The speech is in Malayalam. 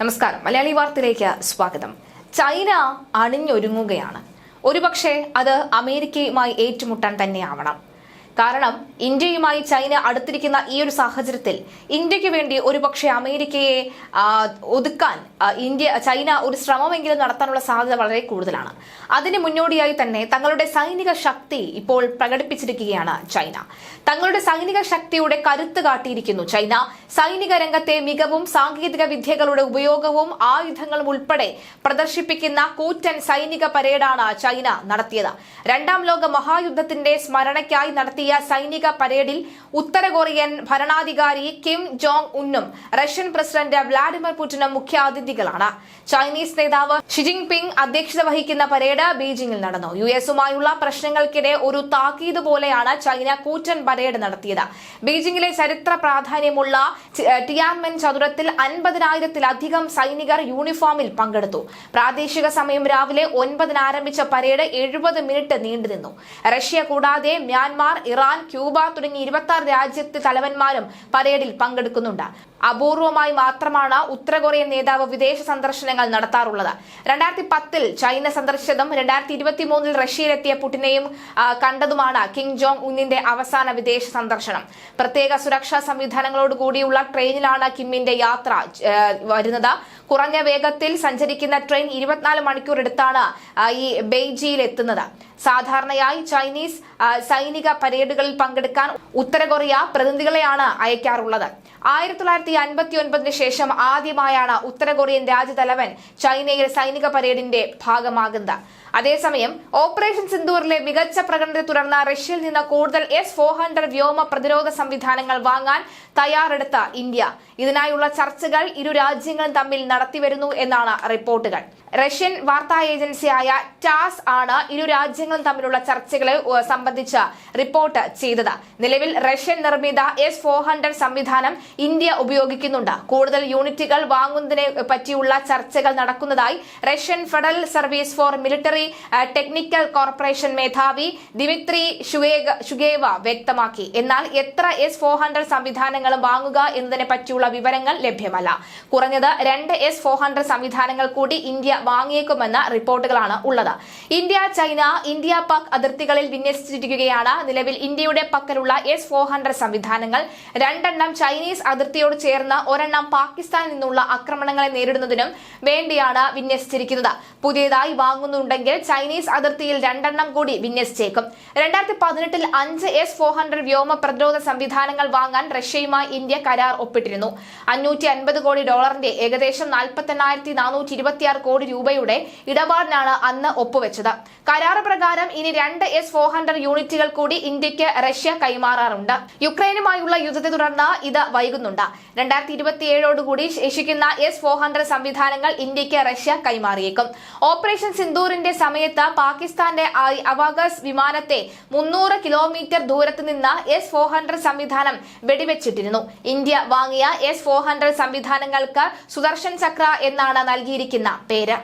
നമസ്കാരം. മലയാളി വാർത്തയിലേക്ക് സ്വാഗതം. ചൈന അണിഞ്ഞൊരുങ്ങുകയാണ്. ഒരുപക്ഷെ അത് അമേരിക്കയുമായി ഏറ്റുമുട്ടാൻ തന്നെയാവണം. കാരണം ഇന്ത്യയുമായി ചൈന അടുത്തിരിക്കുന്ന ഈ ഒരു സാഹചര്യത്തിൽ ഇന്ത്യയ്ക്ക് വേണ്ടി ഒരുപക്ഷെ അമേരിക്കയെ ഒതുക്കാൻ ഇന്ത്യ ചൈന ഒരു ശ്രമമെങ്കിലും നടത്താനുള്ള സാധ്യത വളരെ കൂടുതലാണ്. അതിന് മുന്നോടിയായി തന്നെ തങ്ങളുടെ സൈനിക ശക്തി ഇപ്പോൾ പ്രകടിപ്പിച്ചിരിക്കുകയാണ് ചൈന. തങ്ങളുടെ സൈനിക ശക്തിയുടെ കരുത്ത് കാട്ടിയിരിക്കുന്നു ചൈന. സൈനിക രംഗത്തെ മികവും സാങ്കേതിക വിദ്യകളുടെ ഉപയോഗവും ആയുധങ്ങളും ഉൾപ്പെടെ പ്രദർശിപ്പിക്കുന്ന കൂറ്റൻ സൈനിക പരേഡാണ് ചൈന നടത്തിയത്. രണ്ടാം ലോക മഹായുദ്ധത്തിന്റെ സ്മരണയ്ക്കായി നടത്തിയ സൈനിക പരേഡിൽ ഉത്തര കൊറിയൻ ഭരണാധികാരി കിം ജോങ് ഉന്നും റഷ്യൻ പ്രസിഡന്റ് വ്ളാഡിമിർ പുടിനും മുഖ്യാതിഥികളാണ്. ചൈനീസ് നേതാവ് ഷിജിങ് പിങ് അധ്യക്ഷത വഹിക്കുന്ന പരേഡ് ബീജിംഗിൽ നടന്നു. യു എസുമായുള്ള പ്രശ്നങ്ങൾക്കിടെ ഒരു താക്കീത് പോലെയാണ് ചൈന കൂറ്റൻ പരേഡ് നടത്തിയത്. ബീജിംഗിലെ ചരിത്ര പ്രാധാന്യമുള്ള ടിയാൻമെൻ ചതുരത്തിൽ അൻപതിനായിരത്തിലധികം സൈനികർ യൂണിഫോമിൽ പങ്കെടുത്തു. പ്രാദേശിക സമയം രാവിലെ ഒൻപതിന് ആരംഭിച്ച പരേഡ് എഴുപത് മിനിറ്റ് നീണ്ടുനിന്നു. റഷ്യ കൂടാതെ മ്യാൻമാർ ഇറാൻ ക്യൂബ തുടങ്ങി ഇരുപത്തി ആറ് രാജ്യത്തെ തലവന്മാരും പരേഡിൽ പങ്കെടുക്കുന്നുണ്ട്. അപൂർവമായി മാത്രമാണ് ഉത്തര കൊറിയൻ നേതാവ് വിദേശ സന്ദർശനങ്ങൾ നടത്താറുള്ളത്. രണ്ടായിരത്തി പത്തിൽ ചൈന സന്ദർശിച്ചതും രണ്ടായിരത്തി ഇരുപത്തി മൂന്നിൽ റഷ്യയിലെത്തിയ പുടിനെയും കണ്ടതുമാണ് കിം ജോങ് ഉന്നിന്റെ അവസാന വിദേശ സന്ദർശനം. പ്രത്യേക സുരക്ഷാ സംവിധാനങ്ങളോട് കൂടിയുള്ള ട്രെയിനിലാണ് കിമ്മിന്റെ യാത്ര വരുന്നത്. കുറഞ്ഞ വേഗത്തിൽ സഞ്ചരിക്കുന്ന ട്രെയിൻ ഇരുപത്തിനാല് മണിക്കൂർ എടുത്താണ് ഈ ബെയ്ജിയിൽ എത്തുന്നത് സാധാരണയായി ചൈനീസ് സൈനിക പരേഡുകളിൽ പങ്കെടുക്കാൻ ഉത്തര കൊറിയ പ്രതിനിധികളെയാണ് അയക്കാറുള്ളത്. ആയിരത്തി തൊള്ളായിരത്തി അൻപത്തി ഒൻപതിന് ശേഷം ആദ്യമായാണ് ഉത്തര കൊറിയൻ രാജ്യതലവൻ ചൈനയിൽ സൈനിക പരേഡിന്റെ ഭാഗമാകുന്നത്. അതേസമയം ഓപ്പറേഷൻ സിന്ദൂറിലെ മികച്ച പ്രകടനത്തെ തുടർന്ന് റഷ്യയിൽ നിന്ന് കൂടുതൽ എസ് ഫോർ ഹൺഡ്രഡ് വ്യോമ പ്രതിരോധ സംവിധാനങ്ങൾ വാങ്ങാൻ തയ്യാറെടുത്ത ഇന്ത്യ. ഇതിനായുള്ള ചർച്ചകൾ ഇരു രാജ്യങ്ങളും തമ്മിൽ നടത്തിവരുന്നു എന്നാണ് റിപ്പോർട്ടുകൾ. റഷ്യൻ വാർത്താ ഏജൻസിയായ ടാസ് ആണ് ഇരു രാജ്യങ്ങളും തമ്മിലുള്ള ചർച്ചകളെ സംബന്ധിച്ച റിപ്പോർട്ട് ചെയ്തത്. നിലവിൽ റഷ്യൻ നിർമ്മിത എസ് ഫോർ ഹൺഡ്രഡ് സംവിധാനം ഇന്ത്യ ഉപയോഗിക്കുന്നുണ്ട്. കൂടുതൽ യൂണിറ്റുകൾ വാങ്ങുന്നതിനെ പറ്റിയുള്ള ചർച്ചകൾ നടക്കുന്നതായി Russian federal service for military technical corporation മേധാവി ദിമിത്രി ഷുഗേവ വ്യക്തമാക്കി. എന്നാൽ എത്ര എസ് ഫോർ ഹൺഡ്രഡ് സംവിധാനങ്ങളും വാങ്ങുക എന്നതിനെ പറ്റിയുള്ള വിവരങ്ങൾ ലഭ്യമല്ല. കുറഞ്ഞത് രണ്ട് എസ് ഫോർ ഹൺഡ്രഡ് സംവിധാനങ്ങൾ കൂടി ഇന്ത്യ വാങ്ങിയേക്കുമെന്ന റിപ്പോർട്ടുകളാണ് ഉള്ളത്. ഇന്ത്യ ചൈന ഇന്ത്യ പാക് അതിർത്തികളിൽ വിന്യസിച്ചിരിക്കുകയാണ്. നിലവിൽ ഇന്ത്യയുടെ പക്കലുള്ള എസ് ഫോർ ഹൺഡ്രഡ് സംവിധാനങ്ങൾ രണ്ടെണ്ണം ചൈനീസ് അതിർത്തിയോട് ചേർന്ന് ഒരെണ്ണം പാകിസ്ഥാനിൽ നിന്നുള്ള ആക്രമണങ്ങളെ നേരിടുന്നതിനും വേണ്ടിയാണ് വിന്യസിച്ചിരിക്കുന്നത്. പുതിയതായി വാങ്ങുന്നുണ്ടെങ്കിൽ ചൈനീസ് അതിർത്തിയിൽ രണ്ടെണ്ണം കൂടി വിന്യസിച്ചേക്കും. രണ്ടായിരത്തി പതിനെട്ടിൽ അഞ്ച് എസ് ഫോർ ഹൺഡ്രഡ് വ്യോമ പ്രതിരോധ സംവിധാനങ്ങൾ വാങ്ങാൻ റഷ്യയുമായി ഇന്ത്യ കരാർ ഒപ്പിട്ടിരുന്നു. അഞ്ഞൂറ്റി അൻപത് കോടി ഡോളറിന്റെ ഏകദേശം നാൽപ്പത്തി എണ്ണായിരത്തി നാനൂറ്റി ഇരുപത്തിയാറ് കോടി രൂപയുടെ ഇടപാടിനാണ് അന്ന് ഒപ്പുവെച്ചത്. കരാർ പ്രകാരം ഇനി രണ്ട് എസ് ഫോർ ഹൺഡ്രഡ് യൂണിറ്റുകൾ കൂടി ഇന്ത്യയ്ക്ക് റഷ്യ കൈമാറാറുണ്ട്. യുക്രൈനുമായുള്ള യുദ്ധത്തെ തുടർന്ന് ഇത് വൈകുന്നുണ്ട്. രണ്ടായിരത്തി ഇരുപത്തിയേഴോടുകൂടി ശേഷിക്കുന്ന എസ് ഫോർ ഹൺഡ്രഡ് സംവിധാനങ്ങൾ ഇന്ത്യയ്ക്ക് റഷ്യ കൈമാറിയേക്കും. ഓപ്പറേഷൻ സിന്ദൂറിന്റെ സമയത്ത് പാകിസ്ഥാന്റെ അവാഗസ് വിമാനത്തെ മുന്നൂറ് കിലോമീറ്റർ ദൂരത്ത് നിന്ന് എസ് ഫോർ ഹൺഡ്രഡ് സംവിധാനം വെടിവെച്ചിട്ടിരുന്നു. ഇന്ത്യ വാങ്ങിയ എസ് ഫോർ ഹൺഡ്രഡ് സംവിധാനങ്ങൾക്ക് സുദർശൻ ചക്ര എന്നാണ് നൽകിയിരിക്കുന്ന പേര്.